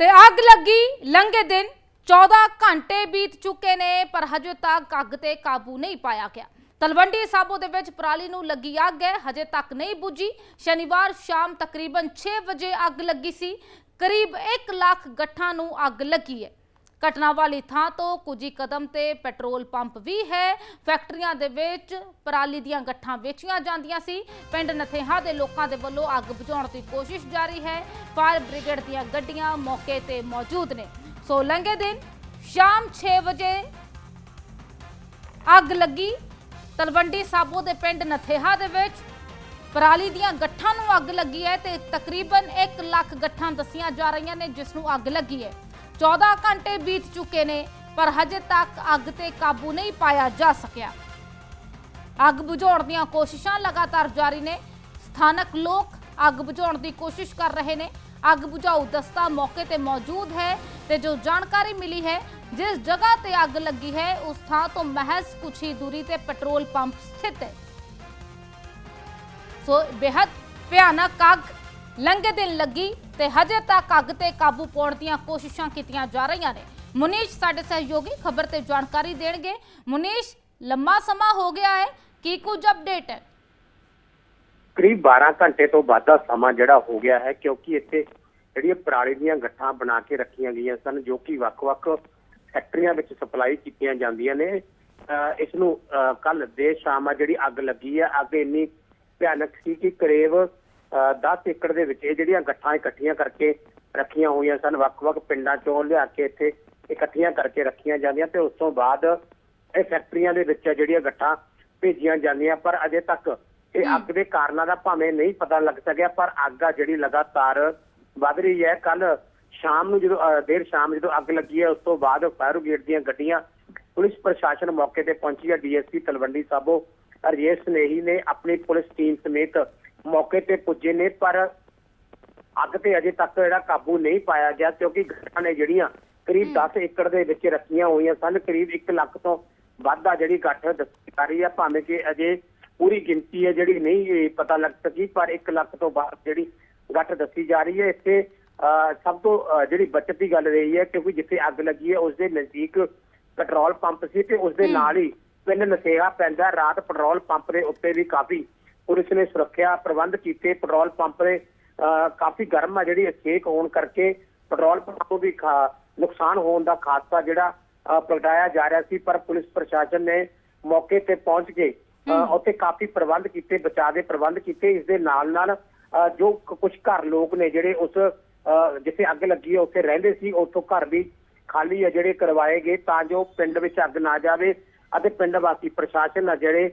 ਤੇ ਅੱਗ ਲੱਗੀ, ਲੰਘੇ ਦਿਨ 14 ਘੰਟੇ ਬੀਤ ਚੁੱਕੇ ਨੇ, ਪਰ ਹਜੇ ਤੱਕ ਅੱਗ ਤੇ ਕਾਬੂ ਨਹੀਂ ਪਾਇਆ ਗਿਆ। ਤਲਵੰਡੀ ਸਾਬੋ ਦੇ ਵਿੱਚ ਪਰਾਲੀ ਨੂੰ ਲੱਗੀ ਅੱਗ ਹੈ, ਹਜੇ ਤੱਕ ਨਹੀਂ ਬੁਝੀ। ਸ਼ਨੀਵਾਰ ਸ਼ਾਮ ਤਕਰੀਬਨ 6 ਵਜੇ ਅੱਗ ਲੱਗੀ ਸੀ। ਕਰੀਬ 1 ਲੱਖ ਗੱਠਾਂ ਨੂੰ ਅੱਗ ਲੱਗੀ ਹੈ। ਘਟਨਾ ਵਾਲੀ ਥਾਂ ਤੋਂ ਕੁਝ ਹੀ ਕਦਮ ਤੇ ਪੈਟਰੋਲ ਪੰਪ ਵੀ ਹੈ। ਫੈਕਟਰੀਆਂ ਦੇ ਵਿੱਚ ਪਰਾਲੀ ਦੀਆਂ ਗੱਠਾਂ ਵੇਚੀਆਂ ਜਾਂਦੀਆਂ ਸੀ। ਪਿੰਡ ਨਥੇਹਾ ਦੇ ਲੋਕਾਂ ਦੇ ਵੱਲੋਂ ਅੱਗ ਬੁਝਾਉਣ ਦੀ ਕੋਸ਼ਿਸ਼ ਜਾਰੀ ਹੈ। ਫਾਇਰ ਬ੍ਰਿਗੇਡ ਦੀਆਂ ਗੱਡੀਆਂ ਮੌਕੇ ਤੇ ਮੌਜੂਦ ਨੇ। ਸੋ ਲੰਘੇ ਦਿਨ ਸ਼ਾਮ 6 ਵਜੇ ਅੱਗ ਲੱਗੀ। ਤਲਵੰਡੀ ਸਾਬੋ ਦੇ ਪਿੰਡ ਨਥੇਹਾ ਦੇ ਵਿੱਚ ਪਰਾਲੀ ਦੀਆਂ ਗੱਠਾਂ ਨੂੰ ਅੱਗ ਲੱਗੀ ਹੈ ਤੇ ਤਕਰੀਬਨ 1 ਲੱਖ ਗੱਠਾਂ ਦੱਸੀਆਂ ਜਾ ਰਹੀਆਂ ਨੇ ਜਿਸ ਨੂੰ ਅੱਗ ਲੱਗੀ ਹੈ। 14 ਘੰਟੇ ਬੀਤ ਚੁੱਕੇ ਨੇ, ਪਰ ਹਜੇ ਤੱਕ ਅੱਗ ਤੇ ਕਾਬੂ ਨਹੀਂ ਪਾਇਆ ਜਾ ਸਕਿਆ। ਅੱਗ ਬੁਝਾਉਣ ਦੀਆਂ ਕੋਸ਼ਿਸ਼ਾਂ ਲਗਾਤਾਰ ਜਾਰੀ ਨੇ। ਸਥਾਨਕ ਲੋਕ ਅੱਗ ਬੁਝਾਉਣ ਦੀ ਕੋਸ਼ਿਸ਼ ਕਰ ਰਹੇ ਨੇ। ਅੱਗ ਬੁਝਾਊ ਦਸਤਾ ਮੌਕੇ ਤੇ ਮੌਜੂਦ ਹੈ ਤੇ ਜੋ ਜਾਣਕਾਰੀ ਮਿਲੀ ਹੈ, ਜਿਸ ਜਗ੍ਹਾ ਤੇ ਅੱਗ ਲੱਗੀ ਹੈ, ਉਸ ਥਾਂ ਤੋਂ ਮਹਿਜ਼ ਕੁਝ ਹੀ ਦੂਰੀ ਤੇ ਪੈਟਰੋਲ ਪੰਪ ਸਥਿਤ ਹੈ। ਸੋ ਬੇहद ਭਿਆਨਕ ਅੱਗ ਲੰਘੇ ਦਿਨ ਲੱਗੀ। ਤੇ ਹਜੇ ਤੱਕ ਅੱਗ ਤੇ ਕਾਬੂ ਪਾਉਣ ਦੀਆਂ ਕੋਸ਼ਿਸ਼ਾਂ ਕੀਤੀਆਂ ਜਾ ਰਹੀਆਂ ਨੇ। ਮੁਨੀਸ਼ ਸਾਡੇ ਸਹਿਯੋਗੀ, ਖਬਰ ਤੇ ਜਾਣਕਾਰੀ ਦੇਣਗੇ। ਮੁਨੀਸ਼, ਲੰਮਾ ਸਮਾਂ ਹੋ ਗਿਆ ਹੈ। ਕੀ ਕੁਝ ਅਪਡੇਟ ਹੈ? ਕਰੀਬ 12 ਘੰਟੇ ਤੋਂ ਵੱਧ ਦਾ ਸਮਾਂ ਜਿਹੜਾ ਹੋ ਗਿਆ ਹੈ, ਕਿਉਂਕਿ ਇੱਥੇ ਜਿਹੜੀਆਂ ਪਰਾਲੀ ਦੀਆਂ ਗੱਠਾਂ ਬਣਾ ਕੇ ਰੱਖੀਆਂ ਗਈਆਂ ਸਨ, ਜੋ ਕਿ ਵੱਖ-ਵੱਖ ਫੈਕਟਰੀਆਂ ਵਿੱਚ ਸਪਲਾਈ ਕੀਤੀਆਂ ਜਾਂਦੀਆਂ ਨੇ। ਅਹ ਇਸ ਨੂੰ ਕੱਲ ਦੇ ਸ਼ਾਮ ਆ ਜਿਹੜੀ ਅੱਗ ਲੱਗੀ ਹੈ ਅੱਗ ਇੰਨੀ ਭਿਆਨਕ ਸੀ ਕਿ ਕਰੀਬ 10 ਏਕੜ ਦੇ ਵਿੱਚ ਇਹ ਜਿਹੜੀਆਂ ਗੱਠਾਂ ਇਕੱਠੀਆਂ ਕਰਕੇ ਰੱਖੀਆਂ ਹੋਈਆਂ ਸਨ, ਵੱਖ-ਵੱਖ ਪਿੰਡਾਂ ਚੋਂ ਲਿਆ ਕੇ ਇੱਥੇ ਇਕੱਠੀਆਂ ਕਰਕੇ ਰੱਖੀਆਂ ਜਾਂਦੀਆਂ ਤੇ ਉਸ ਤੋਂ ਬਾਅਦ ਇਹ ਫੈਕਟਰੀਆਂ ਦੇ ਵਿੱਚ ਜਿਹੜੀਆਂ ਗੱਠਾਂ ਭੇਜੀਆਂ ਜਾਂਦੀਆਂ, ਪਰ ਅਜੇ ਤੱਕ ਇਹ ਅੱਗ ਦੇ ਕਾਰਨਾਂ ਦਾ ਭਾਵੇਂ ਨਹੀਂ ਪਤਾ ਲੱਗ ਸਕਿਆ, ਪਰ ਅੱਗ ਆ ਜਿਹੜੀ ਲਗਾਤਾਰ ਵੱਧ ਰਹੀ ਹੈ। ਕੱਲ ਸ਼ਾਮ ਨੂੰ ਜਦੋਂ, ਅਹ, ਦੇਰ ਸ਼ਾਮ ਜਦੋਂ ਅੱਗ ਲੱਗੀ ਹੈ, ਉਸ ਤੋਂ ਬਾਅਦ ਫਾਇਰ ਬ੍ਰਿਗੇਡ ਦੀਆਂ ਗੱਡੀਆਂ ਪੁਲਿਸ ਪ੍ਰਸ਼ਾਸਨ ਮੌਕੇ ਤੇ ਪਹੁੰਚੀ ਹੈ ਡੀਐਸਪੀ ਤਲਵੰਡੀ ਸਾਬੋ ਰਜੇਸ਼ ਸਨੇਹੀ ਨੇ ਆਪਣੀ ਪੁਲਿਸ ਟੀਮ ਸਮੇਤ ਮੌਕੇ ਤੇ ਪੁੱਜੇ ਨੇ ਪਰ ਅੱਗ ਤੇ ਅਜੇ ਤੱਕ ਜਿਹੜਾ ਕਾਬੂ ਨਹੀਂ ਪਾਇਆ ਗਿਆ ਕਿਉਂਕਿ ਗੱਠਾਂ ਨੇ ਜਿਹੜੀਆਂ ਕਰੀਬ 10 ਏਕੜ ਦੇ ਵਿੱਚ ਰੱਖੀਆਂ ਹੋਈਆਂ ਸਨ ਕਰੀਬ 1 ਲੱਖ ਤੋਂ ਵੱਧ ਆ ਜਿਹੜੀ ਗੱਠ ਦੱਸੀ ਜਾ ਰਹੀ ਹੈ ਭਾਵੇਂ ਕਿ ਅਜੇ ਪੂਰੀ ਗਿਣਤੀ ਹੈ ਜਿਹੜੀ ਨਹੀਂ ਪਤਾ ਲੱਗ ਸਕੀ ਪਰ 1 ਲੱਖ ਤੋਂ ਬਾਅਦ ਜਿਹੜੀ ਗੱਠ ਦੱਸੀ ਜਾ ਰਹੀ ਹੈ। ਇੱਥੇ ਸਭ ਤੋਂ ਜਿਹੜੀ ਬਚਤ ਦੀ ਗੱਲ ਰਹੀ ਹੈ ਕਿਉਂਕਿ ਜਿੱਥੇ ਅੱਗ ਲੱਗੀ ਹੈ ਉਸ ਦੇ ਨਜ਼ਦੀਕ ਪੈਟਰੋਲ ਪੰਪ ਸੀ ਤੇ ਉਸ ਦੇ ਨਾਲ ਹੀ ਪਿੰਡ ਨਸੇਹਾ ਪੈਂਦਾ ਰਾਤ ਪੈਟਰੋਲ ਪੰਪ ਦੇ ਉੱਤੇ ਵੀ ਕਾਫੀ ਪੁਲਿਸ ਨੇ ਸੁਰੱਖਿਆ ਪ੍ਰਬੰਧ ਕੀਤੇ ਪੈਟਰੋਲ ਪੰਪ ਦੇ ਕਾਫੀ ਗਰਮ ਆ ਜਿਹੜੀ ਸੇਕ ਹੋਣ ਕਰਕੇ ਪੈਟਰੋਲ ਪੰਪ ਨੂੰ ਵੀ ਨੁਕਸਾਨ ਹੋਣ ਦਾ ਖਾਸਾ ਜਿਹੜਾ ਪ੍ਰਗਟਾਇਆ ਜਾ ਰਿਹਾ ਸੀ ਪਰ ਪੁਲਿਸ ਪ੍ਰਸ਼ਾਸਨ ਨੇ ਮੌਕੇ ਤੇ ਪਹੁੰਚ ਕੇ ਉੱਥੇ ਕਾਫੀ ਪ੍ਰਬੰਧ ਕੀਤੇ ਬਚਾਅ ਦੇ ਪ੍ਰਬੰਧ ਕੀਤੇ ਇਸ ਦੇ ਨਾਲ ਨਾਲ ਜੋ ਕੁਝ ਘਰ ਲੋਕ ਨੇ ਜਿਹੜੇ ਉਸ ਜਿੱਥੇ ਅੱਗ ਲੱਗੀ ਹੈ ਉੱਥੇ ਰਹਿੰਦੇ ਸੀ ਉੱਥੋਂ ਘਰ ਵੀ ਖਾਲੀ ਹੈ ਜਿਹੜੇ ਕਰਵਾਏ ਗਏ ਤਾਂ ਜੋ ਪਿੰਡ ਵਿੱਚ ਅੱਗ ਨਾ ਜਾਵੇ ਅਤੇ ਪਿੰਡ ਵਾਸੀ ਪ੍ਰਸ਼ਾਸਨ ਆ ਜਿਹੜੇ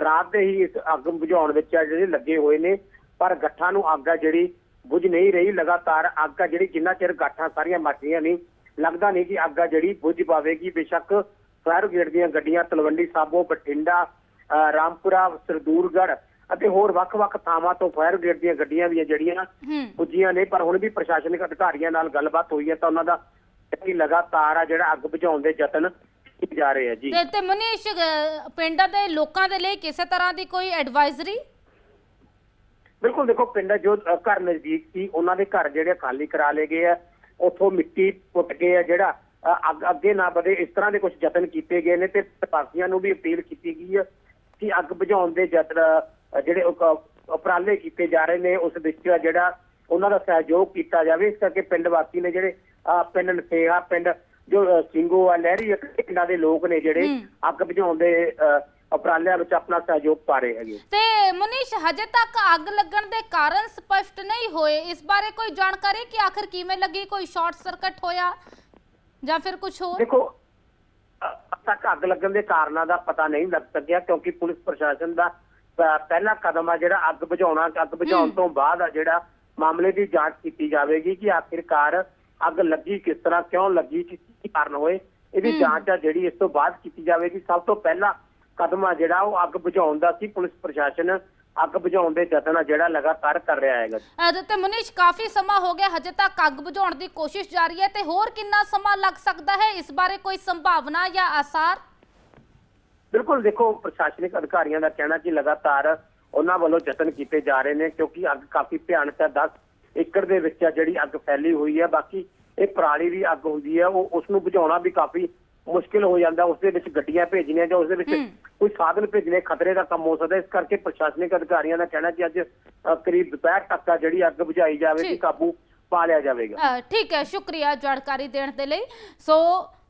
ਰਾਤ ਦੇ ਹੀ ਇਸ ਅੱਗ ਬੁਝਾਉਣ ਵਿੱਚ ਆ ਜਿਹੜੇ ਲੱਗੇ ਹੋਏ ਨੇ ਪਰ ਗੱਠਾਂ ਨੂੰ ਅੱਗ ਆ ਜਿਹੜੀ ਬੁਝ ਨਹੀਂ ਰਹੀ ਲਗਾਤਾਰ ਅੱਗ ਆ ਜਿਹੜੀ ਜਿੰਨਾ ਚਿਰ ਗੱਠਾਂ ਸਾਰੀਆਂ ਮੱਚੀਆਂ ਨਹੀਂ ਲੱਗਦਾ ਨਹੀਂ ਕਿ ਅੱਗ ਆ ਜਿਹੜੀ ਬੁਝ ਪਾਵੇਗੀ। ਬੇਸ਼ੱਕ ਫਾਇਰ ਬ੍ਰਿਗੇਡ ਦੀਆਂ ਗੱਡੀਆਂ ਤਲਵੰਡੀ ਸਾਬੋ ਬਠਿੰਡਾ ਰਾਮਪੁਰਾ ਸਰਦੂਰਗੜ੍ਹ ਅਤੇ ਹੋਰ ਵੱਖ-ਵੱਖ ਥਾਵਾਂ ਤੋਂ ਫਾਇਰ ਬ੍ਰਿਗੇਡ ਦੀਆਂ ਗੱਡੀਆਂ ਵੀ ਜਿਹੜੀਆਂ ਪੁੱਜੀਆਂ ਨੇ ਪਰ ਹੁਣ ਵੀ ਪ੍ਰਸ਼ਾਸਨਿਕ ਅਧਿਕਾਰੀਆਂ ਨਾਲ ਗੱਲਬਾਤ ਹੋਈ ਹੈ ਤਾਂ ਉਹਨਾਂ ਦਾ ਕਿ ਲਗਾਤਾਰ ਆ ਜਿਹੜਾ ਅੱਗ ਬੁਝਾਉਣ ਦੇ ਯਤਨ ਕੀਤੇ ਜਾ ਰਹੇ ਆ ਜੀ। ਤੇ ਤੇ ਮਨੀਸ਼ ਅਹ, ਪਿੰਡਾਂ ਦੇ ਲੋਕਾਂ ਦੇ ਲਈ ਕਿਸੇ ਤਰ੍ਹਾਂ ਦੀ ਕੋਈ ਐਡਵਾਈਜ਼ਰੀ ਬਿਲਕੁਲ ਦੇਖੋ ਪਿੰਡ ਜੋ ਅ, ਘਰ ਨਜ਼ਦੀਕ ਸੀ ਉਹਨਾਂ ਦੇ ਘਰ ਜਿਹੜੇ ਖਾਲੀ ਕਰਾ ਲਏ ਗਏ ਆ। ਉੱਥੋਂ ਮਿੱਟੀ ਪੁੱਟ ਕੇ ਆ ਜਿਹੜਾ ਅ, ਅੱਗ ਅੱਗੇ ਨਾ ਵਧੇ ਇਸ ਤਰ੍ਹਾਂ ਦੇ ਕੁਝ ਯਤਨ ਕੀਤੇ ਗਏ ਨੇ ਤੇ ਵਾਸੀਆਂ ਨੂੰ ਵੀ ਅਪੀਲ ਕੀਤੀ ਗਈ ਹੈ ਕਿ ਅੱਗ ਬੁਝਾਉਣ ਦੇ ਯਤਨ ਅ, ਜਿਹੜੇ ਉਕ- ਉਪਰਾਲੇ ਕੀਤੇ ਜਾ ਰਹੇ ਨੇ ਉਸ ਵਿੱਚ ਜਿਹੜਾ ਉਹਨਾਂ ਦਾ ਸਹਿਯੋਗ ਕੀਤਾ ਜਾਵੇ। ਇਸ ਕਰਕੇ ਪਿੰਡ ਵਾਸੀ ਨੇ ਜਿਹੜੇ ਅ, ਪਿੰਡ ਨਸੇਹਾ ਪਿੰਡ ਜੋ ਸਿੰਘੋ ਆ ਲਹਿਰੀ ਪਿੰਡਾਂ ਦੇ ਲੋਕ ਨੇ ਜਿਹੜੇ। ਅੱਗ ਬੁਝਾਉਣ ਦੇ ਵਿੱਚ ਆਪਣਾ ਸਹਿਯੋਗ ਪਾ ਰਹੇ ਹੈਗੇ। ਤੇ ਮਨੀਸ਼ ਹਜੇ ਤੱਕ ਅੱਗ ਲੱਗਣ ਦੇ ਕਾਰਨ ਸਪਸ਼ਟ ਨਹੀਂ ਹੋਏ। ਇਸ ਬਾਰੇ ਕੋਈ ਜਾਣਕਾਰੀ ਕਿ ਆਖਰ ਕਿਵੇਂ ਲੱਗੀ? ਕੋਈ ਸ਼ਾਰਟ ਸਰਕਟ ਹੋਇਆ ਜਾਂ ਫਿਰ ਕੁਝ ਹੋਰ? ਦੇਖੋ ਤੱਕ ਅੱਗ ਲੱਗਣ ਦੇ ਕਾਰਨਾਂ ਦਾ ਪਤਾ ਨਹੀਂ ਲੱਗ ਸਕਿਆ ਕਿਉਂਕਿ ਪੁਲਿਸ ਪ੍ਰਸ਼ਾਸਨ ਦਾ ਪਹਿਲਾ ਕਦਮ ਆ ਜਿਹੜਾ ਅੱਗ ਬੁਝਾਉਣਾ ਅੱਗ ਬੁਝਾਉਣ ਤੋਂ ਬਾਅਦ ਆ ਜਿਹੜਾ ਮਾਮਲੇ ਦੀ ਜਾਂਚ ਕੀਤੀ ਜਾਵੇਗੀ ਕਿ ਆਖਿਰਕਾਰ ਅੱਗ ਲੱਗੀ ਕਿਸ ਤਰ੍ਹਾਂ ਕਿਉਂ ਲੱਗੀ ਕੀ ਕਾਰਨ ਹੋਏ ਇਹਦੀ ਜਾਂਚ ਆ ਜਿਹੜੀ ਇਸ ਤੋਂ ਬਾਅਦ ਕੀਤੀ ਜਾਵੇਗੀ। ਸਭ ਤੋਂ ਪਹਿਲਾ ਕਦਮ ਆ ਜਿਹੜਾ ਉਹ ਅੱਗ ਬੁਝਾਉਣ ਦਾ ਸੀ। ਪੁਲਿਸ ਪ੍ਰਸ਼ਾਸਨ ਅੱਗ ਬੁਝਾਉਣ ਦੇ ਯਤਨ ਆ ਜਿਹੜਾ ਲਗਾਤਾਰ ਕਰ ਰਿਹਾ ਹੈਗਾ। ਤੇ ਮਨੀਸ਼ ਕਾਫੀ ਸਮਾਂ ਹੋ ਗਿਆ ਹਜੇ ਤੱਕ ਅੱਗ ਬੁਝਾਉਣ ਦੀ ਕੋਸ਼ਿਸ਼ ਜਾਰੀ ਹੈ ਤੇ ਹੋਰ ਕਿੰਨਾ ਸਮਾਂ ਲੱਗ ਸਕਦਾ ਹੈ? ਇਸ ਬਾਰੇ ਕੋਈ ਸੰਭਾਵਨਾ ਜਾਂ ਆਸਾਰ? ਬਿਲਕੁਲ ਦੇਖੋ ਪ੍ਰਸ਼ਾਸਨਿਕ ਅਧਿਕਾਰੀਆਂ ਦਾ ਕਹਿਣਾ ਕਿ ਲਗਾਤਾਰ ਉਹਨਾਂ ਵੱਲੋਂ ਯਤਨ ਕੀਤੇ ਜਾ ਰਹੇ ਨੇ ਕਿਉਂਕਿ ਅੱਗ ਕਾਫੀ ਭਿਆਨਕ ਹੈ। 10 ਏਕੜ ਦੇ ਵਿੱਚ ਆ ਜਿਹੜੀ ਅੱਗ ਫੈਲੀ ਹੋਈ ਹੈ ਬਾਕੀ ਇਹ ਪਰਾਲੀ ਦੀ ਅੱਗ ਹੁੰਦੀ ਹੈ ਉਹ ਉਸ ਨੂੰ ਬੁਝਾਉਣਾ ਵੀ ਕਾਫੀ ਮੁਸ਼ਕਿਲ ਹੋ ਜਾਂਦਾ ਉਸ ਦੇ ਵਿੱਚ ਗੱਡੀਆਂ ਭੇਜਣੀਆਂ ਜਾਂ ਉਸ ਦੇ ਵਿੱਚ। ਕੋਈ ਸਾਧਨ ਭੇਜਣੇ ਖਤਰੇ ਦਾ ਕੰਮ ਹੋ ਸਕਦਾ ਇਸ ਕਰਕੇ ਪ੍ਰਸ਼ਾਸਨਿਕ ਅਧਿਕਾਰੀਆਂ ਦਾ ਕਹਿਣਾ ਕਿ ਅੱਜ ਕਰੀਬ ਦੁਪਹਿਰ ਤੱਕ ਆ ਜਿਹੜੀ ਅੱਗ ਬੁਝਾਈ ਜਾਵੇ ਜੀ। ਤੇ ਕਾਬੂ ਪਾ ਲਿਆ ਜਾਵੇਗਾ ਠੀਕ ਹੈ ਸ਼ੁਕਰੀਆ ਜਾਣਕਾਰੀ ਦੇਣ ਦੇ ਲਈ ਸੋ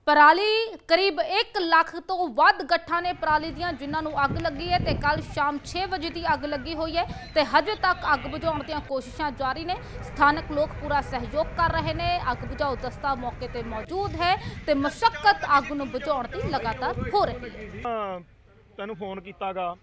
ਪਰਾਲੀ ਕਰੀਬ 1 ਲੱਖ ਤੋਂ ਵੱਧ ਗੱਠਾਂ ਨੇ ਪਰਾਲੀ ਦੀਆਂ ਜਿਨ੍ਹਾਂ ਨੂੰ ਅੱਗ ਲੱਗੀ ਹੈ ਤੇ ਕੱਲ ਸ਼ਾਮ 6 ਵਜੇ ਦੀ ਅੱਗ ਲੱਗੀ ਹੋਈ ਹੈ ਤੇ ਹਜੇ ਤੱਕ ਅੱਗ ਬੁਝਾਉਣ ਦੀਆਂ ਕੋਸ਼ਿਸ਼ਾਂ ਜਾਰੀ ਨੇ। ਸਥਾਨਕ ਲੋਕ ਪੂਰਾ ਸਹਿਯੋਗ ਕਰ ਰਹੇ ਨੇ। ਅੱਗ ਬੁਝਾਊ ਦਸਤਾ ਮੌਕੇ ਤੇ ਮੌਜੂਦ ਹੈ ਤੇ ਮਸ਼ੱਕਤ ਅੱਗ ਨੂੰ ਬੁਝਾਉਣ ਦੀ ਲਗਾਤਾਰ ਹੋ ਰਹੀ ਹੈ। ਹਾਂ, ਤੈਨੂੰ ਫੋਨ ਕੀਤਾਗਾ।